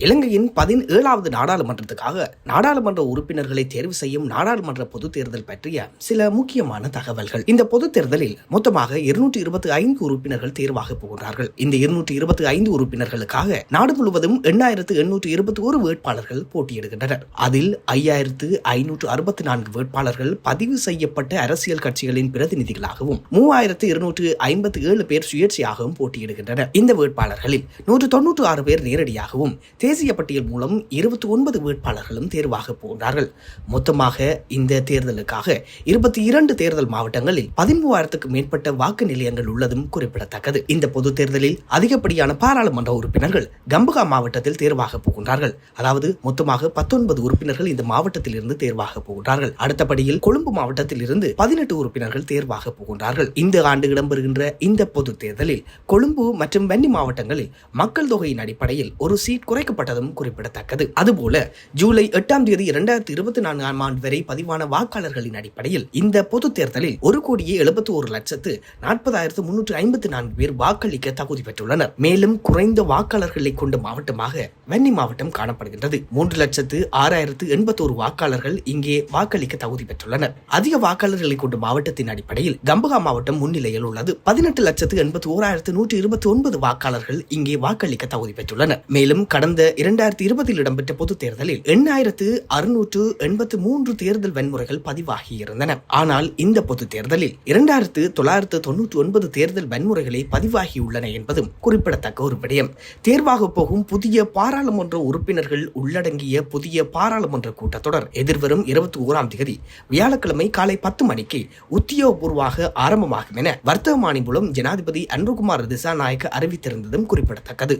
இலங்கையின் பதினேழாவது நாடாளுமன்றத்துக்காக நாடாளுமன்ற உறுப்பினர்களை தேர்வு செய்யும் நாடாளுமன்ற பொதுத் தேர்தல் பற்றிய சில முக்கியமான தகவல்கள். இந்த பொதுத் தேர்தலில் மொத்தமாக இருநூற்றி இருபத்தி ஐந்து உறுப்பினர்கள் தேர்வாக போகிறார்கள் இந்த இருநூற்றி இருபத்தி ஐந்து உறுப்பினர்களுக்காக நாடு முழுவதும் எண்ணாயிரத்து எண்ணூற்று இருபத்தி ஒரு வேட்பாளர்கள் போட்டியிடுகின்றனர். அதில் ஐயாயிரத்து ஐநூற்று அறுபத்தி நான்கு வேட்பாளர்கள் பதிவு செய்யப்பட்ட அரசியல் கட்சிகளின் பிரதிநிதிகளாகவும் மூவாயிரத்து இருநூற்று ஐம்பத்தி ஏழு பேர் சுயேட்சையாகவும் போட்டியிடுகின்றனர். இந்த வேட்பாளர்களில் நூற்று தொன்னூற்று ஆறு பேர் நேரடியாகவும் தேசிய பட்டியல் மூலம் இருபத்தி ஒன்பது வேட்பாளர்களும் தேர்வாக போகிறார்கள். மொத்தமாக இந்த தேர்தலுக்காக இருபத்தி இரண்டு தேர்தல் மாவட்டங்களில் பதிமூவாயிரத்துக்கு மேற்பட்ட வாக்கு நிலையங்கள் உள்ளதும் குறிப்பிடத்தக்கது. இந்த பொது தேர்தலில் அதிகப்படியான பாராளுமன்ற உறுப்பினர்கள் கம்பகா மாவட்டத்தில் தேர்வாக போகின்றார்கள். அதாவது மொத்தமாக பத்தொன்பது உறுப்பினர்கள் இந்த மாவட்டத்தில் இருந்து தேர்வாக போகின்றார்கள். அடுத்தபடியில் கொழும்பு மாவட்டத்தில் இருந்து பதினெட்டு உறுப்பினர்கள் தேர்வாக போகின்றார்கள். இந்த ஆண்டு இடம்பெறுகின்ற இந்த பொது தேர்தலில் கொழும்பு மற்றும் வெண்ணி மாவட்டங்களில் மக்கள் தொகையின் அடிப்படையில் ஒரு சீட் குறைக்க குறைக்கப்பட்டதும் குறிப்பிடத்தக்கது. அதுபோல ஜூலை எட்டாம் தேதி இரண்டாயிரத்தி இருபத்தி நான்காம் ஆண்டு வரை பதிவான வாக்காளர்களின் அடிப்படையில் இந்த பொது தேர்தலில் ஒரு கோடியே எழுபத்தி ஒரு லட்சத்து நாற்பதாயிரத்து முன்னூற்று ஐம்பத்தி நான்கு பேர் வாக்களிக்க தகுதி பெற்றுள்ளனர். மேலும் குறைந்த வாக்காளர்களை கொண்ட மாவட்டமாக வன்னி மாவட்டம் காணப்படுகின்றது. மூன்று லட்சத்து ஆறாயிரத்து எண்பத்தோரு வாக்காளர்கள் இங்கே வாக்களிக்க தகுதி பெற்றுள்ளனர். அதிக வாக்காளர்களை கொண்ட மாவட்டத்தின் அடிப்படையில் கம்பகா மாவட்டம் முன்னிலையில் உள்ளது. பதினெட்டு லட்சத்து எண்பத்தி ஓராயிரத்து நூற்றி இருபத்தி ஒன்பது வாக்காளர்கள் இங்கே வாக்களிக்க தகுதி பெற்றுள்ளனர். மேலும் கடந்த இரண்டாயிரத்தி இருபதில் இடம்பெற்ற பொது தேர்தலில் எண்ணாயிரத்து அறுநூற்று எண்பத்து மூன்று தேர்தல் வன்முறைகள் பதிவாகி இருந்தன ஆனால் இந்த பொது தேர்தலில் இரண்டாயிரத்து தொள்ளாயிரத்து தொன்னூற்றி ஒன்பது தேர்தல் வன்முறைகளே பதிவாகியுள்ளன என்பதும் குறிப்பிடத்தக்க ஒரு விடயம். தேர்வாக போகும் புதிய பாராளுமன்ற உறுப்பினர்கள் உள்ளடங்கிய புதிய பாராளுமன்ற கூட்டத்தொடர் எதிர்வரும் இருபத்தி ஓராம் தேதி வியாழக்கிழமை காலை பத்து மணிக்கு உத்தியோகபூர்வமாக ஆரம்பமாகும் என வர்த்தக மாணி மூலம் ஜனாதிபதி அன்புகுமார் திசாநாயக்க அறிவித்திருந்ததும் குறிப்பிடத்தக்கது.